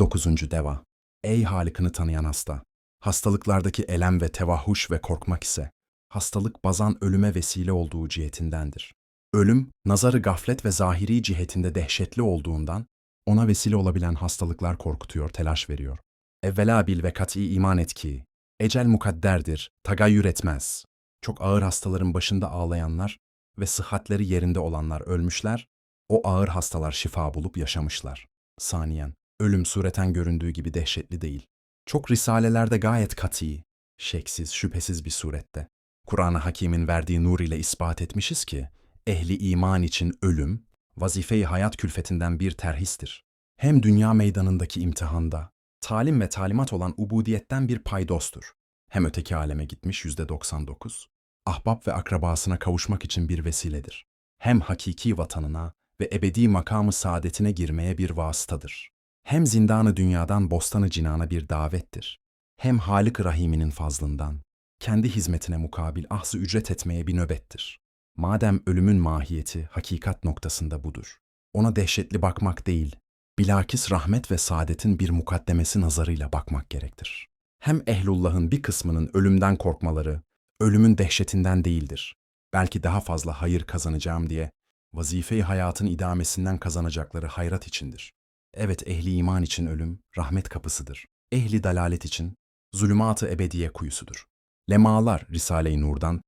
9. Deva Ey halikini tanıyan hasta! Hastalıklardaki elem ve tevahhuş ve korkmak ise, hastalık bazan ölüme vesile olduğu cihetindendir. Ölüm, nazarı gaflet ve zahiri cihetinde dehşetli olduğundan, ona vesile olabilen hastalıklar korkutuyor, telaş veriyor. Evvela bil ve kat'i iman et ki, ecel mukadderdir, tagayyür etmez. Çok ağır hastaların başında ağlayanlar ve sıhhatleri yerinde olanlar ölmüşler, o ağır hastalar şifa bulup yaşamışlar. Saniyen, ölüm sureten göründüğü gibi dehşetli değil. Çok risalelerde gayet kat'i, şeksiz, şüphesiz bir surette. Kur'an-ı Hakîm'in verdiği nur ile ispat etmişiz ki, ehli iman için ölüm, vazife-i hayat külfetinden bir terhistir. Hem dünya meydanındaki imtihanda, talim ve talimat olan ubudiyetten bir paydostur. Hem öteki aleme gitmiş yüzde 99, ahbap ve akrabasına kavuşmak için bir vesiledir. Hem hakiki vatanına ve ebedi makamı saadetine girmeye bir vasıtadır. Hem zindanı dünyadan bostanı cinana bir davettir. Hem Halik Rahim'inin fazlından, kendi hizmetine mukabil ahzı ücret etmeye bir nöbettir. Madem ölümün mahiyeti hakikat noktasında budur. Ona dehşetli bakmak değil, bilakis rahmet ve saadetin bir mukaddemesi nazarıyla bakmak gerektir. Hem ehlullahın bir kısmının ölümden korkmaları, ölümün dehşetinden değildir. Belki daha fazla hayır kazanacağım diye, vazife-i hayatın idamesinden kazanacakları hayrat içindir. Evet ehli iman için ölüm, rahmet kapısıdır. Ehli dalalet için, zulümat-ı ebediye kuyusudur. Lemalar Risale-i Nur'dan